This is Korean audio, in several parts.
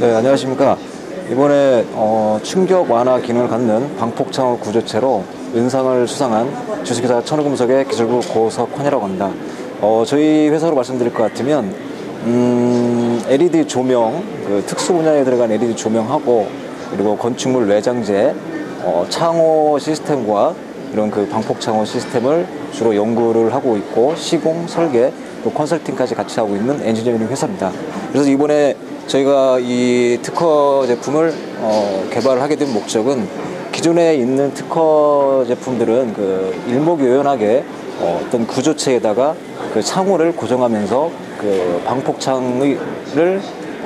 네, 안녕하십니까. 이번에 어, 충격 완화 기능을 갖는 방폭창호 구조체로 은상을 수상한 주식회사 천호금속의 기술부 고석환이라고 합니다. 어, 저희 회사로 말씀드릴 것 같으면 음, LED 조명, 그 특수 분야에 들어간 LED 조명하고 그리고 건축물 외장재, 어, 창호 시스템과 이런 그 방폭 창호 시스템을 주로 연구를 하고 있고 시공, 설계, 또 컨설팅까지 같이 하고 있는 엔지니어링 회사입니다. 그래서 이번에 저희가 이 특허 제품을 어, 개발을 하게 된 목적은 기존에 있는 특허 제품들은 그 일목요연하게 어, 어떤 구조체에다가 그 창호를 고정하면서 그 방폭창을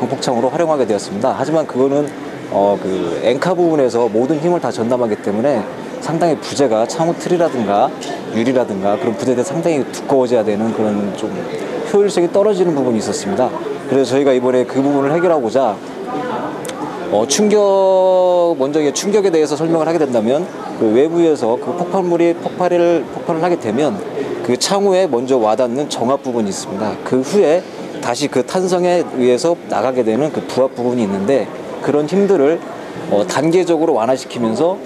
방폭창으로 활용하게 되었습니다. 하지만 그거는 어, 그 앵카 부분에서 모든 힘을 다 전담하기 때문에 상당히 부재가 창호 틀이라든가 유리라든가 그런 부재가 상당히 두꺼워져야 되는 그런 좀 효율성이 떨어지는 부분이 있었습니다. 그래서 저희가 이번에 그 부분을 해결하고자 어, 충격 먼저 이게 충격에 대해서 설명을 하게 된다면 그 외부에서 그 폭발물이 폭발을 폭발을 하게 되면 그 창호에 먼저 와닿는 정압 부분이 있습니다. 그 후에 다시 그 탄성에 의해서 나가게 되는 그 부합 부분이 있는데 그런 힘들을 어, 단계적으로 완화시키면서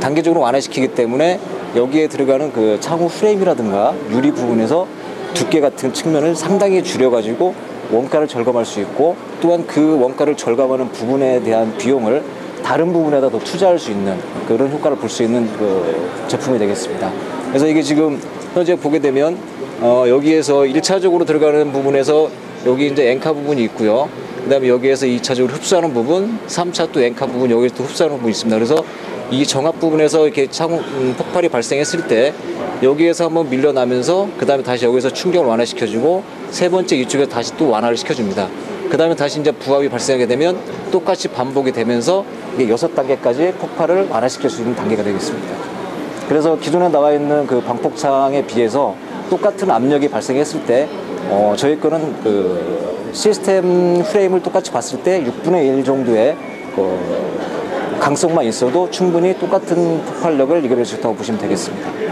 단계적으로 완화시키기 때문에 여기에 들어가는 그 창호 프레임이라든가 유리 부분에서 두께 같은 측면을 상당히 줄여가지고 원가를 절감할 수 있고 또한 그 원가를 절감하는 부분에 대한 비용을 다른 부분에다 더 투자할 수 있는 그런 효과를 볼 수 있는 그 제품이 되겠습니다. 그래서 이게 지금 현재 보게 되면 어 여기에서 1차적으로 들어가는 부분에서 여기 이제 앵카 부분이 있고요. 그 다음에 여기에서 2차적으로 흡수하는 부분, 3차 또 앵카 부분 여기서 또 흡수하는 부분이 있습니다. 그래서 이 정압 부분에서 이렇게 창 음, 폭발이 발생했을 때 여기에서 한번 밀려나면서 그 다음에 다시 여기서 충격을 완화시켜주고 세 번째 이쪽에 다시 또 완화를 시켜줍니다. 그 다음에 다시 이제 부합이 발생하게 되면 똑같이 반복이 되면서 이게 여섯 단계까지 폭발을 완화시킬 수 있는 단계가 되겠습니다. 그래서 기존에 나와 있는 그 방폭창에 비해서 똑같은 압력이 발생했을 때 어, 저희 거는 그 시스템 프레임을 똑같이 봤을 때 6분의 1 정도의 그 강성만 있어도 충분히 똑같은 폭발력을 이겨낼 수 있다고 보시면 되겠습니다.